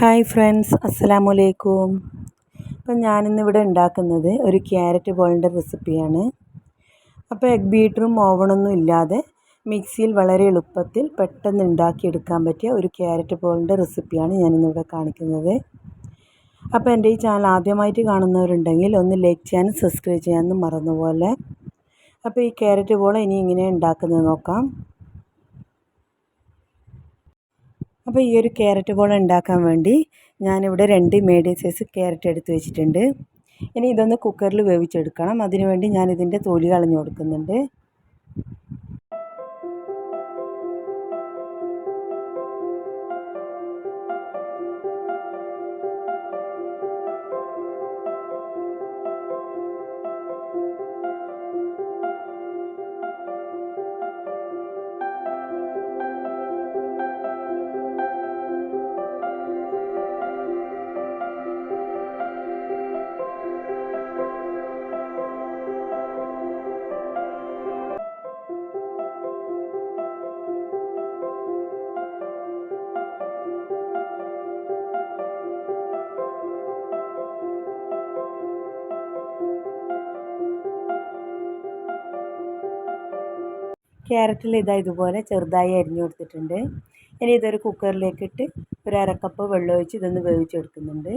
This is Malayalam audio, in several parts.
ഹായ് ഫ്രണ്ട്സ് അസ്സലാമു അലൈക്കും അപ്പം ഞാനിന്നിവിടെ ഉണ്ടാക്കുന്നത് ഒരു ക്യാരറ്റ് ബോളിന്റെ റെസിപ്പിയാണ്. അപ്പോൾ എഗ് ബീറ്ററും ഓവണൊന്നും ഇല്ലാതെ മിക്സിയിൽ വളരെ എളുപ്പത്തിൽ പെട്ടെന്ന് ഉണ്ടാക്കിയെടുക്കാൻ പറ്റിയ ഒരു ക്യാരറ്റ് ബോളിന്റെ റെസിപ്പിയാണ് ഞാനിന്നിവിടെ കാണിക്കുന്നത്. അപ്പോൾ എന്റെ ഈ ചാനൽ ആദ്യമായിട്ട് കാണുന്നവരുണ്ടെങ്കിൽ ഒന്ന് ലൈക്ക് ചെയ്യാനും സബ്സ്ക്രൈബ് ചെയ്യാനും മറന്നുപോലെ. അപ്പോൾ ഈ ക്യാരറ്റ് ബോൾ ഇനി ഇങ്ങനെ ഉണ്ടാക്കുന്നത് നോക്കാം. അപ്പോൾ ഈ ഒരു ക്യാരറ്റ് ബോൾ ഉണ്ടാക്കാൻ വേണ്ടി ഞാനിവിടെ രണ്ട് മീഡിയം സൈസ് ക്യാരറ്റ് എടുത്ത് വെച്ചിട്ടുണ്ട്. ഇനി ഇതൊന്ന് കുക്കറിൽ വേവിച്ചെടുക്കണം. അതിനുവേണ്ടി ഞാനിതിന്റെ തൊലി കളഞ്ഞു കൊടുക്കുന്നുണ്ട്. ക്യാരറ്റിൽ ഇതാ ഇതുപോലെ ചെറുതായി അരിഞ്ഞു കൊടുത്തിട്ടുണ്ട്. ഇനി ഇതൊരു കുക്കറിലേക്കിട്ട് ഒരു അരക്കപ്പ് വെള്ളം ഒഴിച്ച് ഇതൊന്ന് വേവിച്ചെടുക്കുന്നുണ്ട്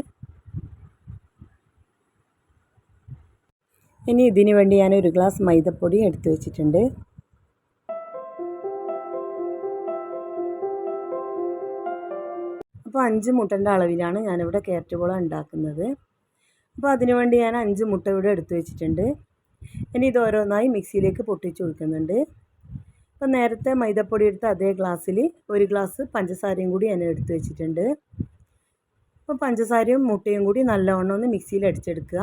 ഇനി ഇതിന് വേണ്ടി ഞാൻ ഒരു ഗ്ലാസ് മൈദപ്പൊടി എടുത്തു വെച്ചിട്ടുണ്ട്. അപ്പോൾ അഞ്ച് മുട്ടന്റെ അളവിലാണ് ഞാനിവിടെ ക്യാരറ്റ് ബോള ഉണ്ടാക്കുന്നത്. അപ്പോൾ അതിനു വേണ്ടി ഞാൻ അഞ്ച് മുട്ട ഇവിടെ എടുത്തു വെച്ചിട്ടുണ്ട്. ഇനി ഇത് ഓരോന്നായി മിക്സിയിലേക്ക് പൊട്ടിച്ച് കൊടുക്കുന്നുണ്ട്. അപ്പോൾ നേരത്തെ മൈദപ്പൊടി എടുത്ത അതേ ഗ്ലാസ്സിൽ ഒരു ഗ്ലാസ് പഞ്ചസാരയും കൂടി ഞാൻ എടുത്തു വെച്ചിട്ടുണ്ട്. അപ്പോൾ പഞ്ചസാരയും മുട്ടയും കൂടി നല്ലവണ്ണം ഒന്ന് മിക്സിയിൽ അടിച്ചെടുക്കുക.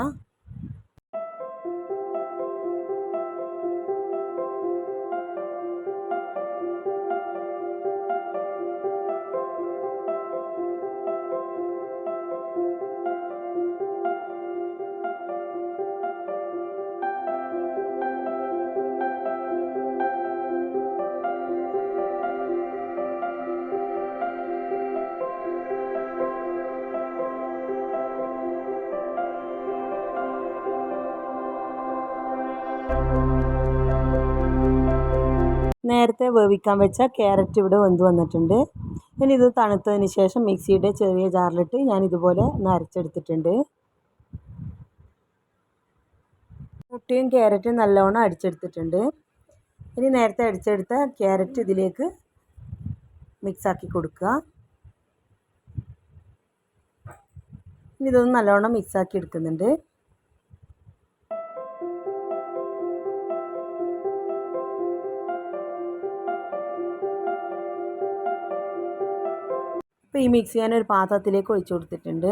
നേരത്തെ വേവിക്കാൻ വെച്ച ക്യാരറ്റ് ഇവിടെ വെന്ത് വന്നിട്ടുണ്ട്. ഇനി ഇത് തണുത്തതിന് ശേഷം മിക്സിയുടെ ചെറിയ ജാറിലിട്ട് ഞാൻ ഇതുപോലെ അരച്ചെടുത്തിട്ടുണ്ട്. മുട്ടയും ക്യാരറ്റും നല്ലവണ്ണം അടിച്ചെടുത്തിട്ടുണ്ട്. ഇനി നേരത്തെ അടിച്ചെടുത്ത ക്യാരറ്റ് ഇതിലേക്ക് മിക്സാക്കി കൊടുക്കുക. ഇനി ഇതൊന്ന് നല്ലവണ്ണം മിക്സാക്കി എടുക്കുന്നുണ്ട്. അപ്പോൾ ഈ മിക്സ് ഞാൻ ഒരു പാത്രത്തിലേക്ക് ഒഴിച്ചു കൊടുത്തിട്ടുണ്ട്.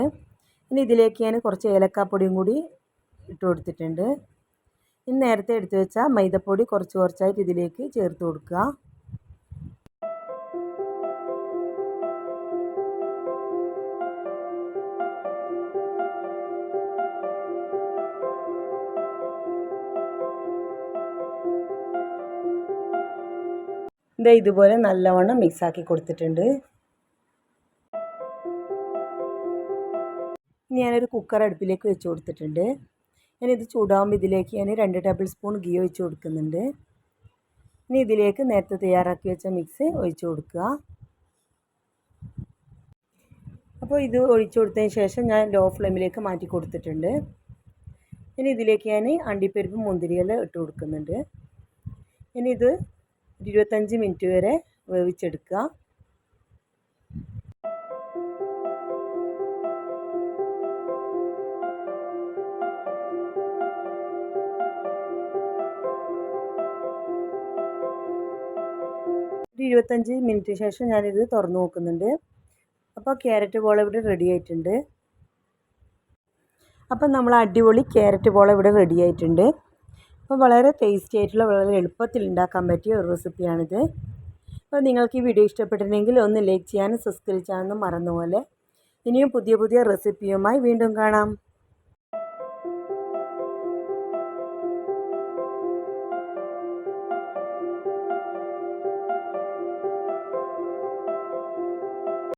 ഇനി ഇതിലേക്ക് ഞാൻ കുറച്ച് ഏലക്കാപ്പൊടിയും കൂടി ഇട്ട് കൊടുത്തിട്ടുണ്ട്. ഇനി നേരത്തെ എടുത്തു വെച്ച മൈദപ്പൊടി കുറച്ച് കുറച്ചായിട്ട് ഇതിലേക്ക് ചേർത്ത് കൊടുക്കുക. ഇതേ ഇതുപോലെ നല്ലവണ്ണം മിക്സാക്കി കൊടുത്തിട്ടുണ്ട്. ഞാനൊരു കുക്കർ അടുപ്പിലേക്ക് വെച്ച് കൊടുത്തിട്ടുണ്ട്. ഞാനിത് ചൂടാകുമ്പോൾ ഇതിലേക്ക് ഞാൻ രണ്ട് ടേബിൾ സ്പൂൺ ഗീ ഒഴിച്ച് കൊടുക്കുന്നുണ്ട്. ഇനി ഇതിലേക്ക് നേരത്തെ തയ്യാറാക്കി വെച്ച മിക്സ് ഒഴിച്ച് കൊടുക്കുക. അപ്പോൾ ഇത് ഒഴിച്ചു കൊടുത്തതിന് ശേഷം ഞാൻ ലോ ഫ്ലെയിമിലേക്ക് മാറ്റി കൊടുത്തിട്ടുണ്ട്. ഇനി ഇതിലേക്ക് ഞാൻ അണ്ടിപ്പരിപ്പ് മുന്തിരിയെല്ലാം ഇട്ട് കൊടുക്കുന്നുണ്ട്. ഇനി ഇത് ഇരുപത്തഞ്ച് മിനിറ്റ് വരെ വേവിച്ചെടുക്കുക. ഇരുപത്തഞ്ച് മിനിറ്റ് ശേഷം ഞാനിത് തുറന്നു നോക്കുന്നുണ്ട്. അപ്പോൾ ക്യാരറ്റ് ബോൾ ഇവിടെ റെഡി ആയിട്ടുണ്ട്. അപ്പം നമ്മൾ അടിപൊളി ക്യാരറ്റ് ബോൾ ഇവിടെ റെഡി ആയിട്ടുണ്ട്. അപ്പോൾ വളരെ ടേസ്റ്റി ആയിട്ടുള്ള വളരെ എളുപ്പത്തിൽ ഉണ്ടാക്കാൻ പറ്റിയ ഒരു റെസിപ്പിയാണിത് അപ്പോൾ നിങ്ങൾക്ക് ഈ വീഡിയോ ഇഷ്ടപ്പെട്ടിട്ടുണ്ടെങ്കിൽ ഒന്ന് ലൈക്ക് ചെയ്യാനും സബ്സ്ക്രൈബ് ചെയ്യാനൊന്നും മറന്നുപോലെ. ഇനിയും പുതിയ പുതിയ റെസിപ്പിയുമായി വീണ്ടും കാണാം.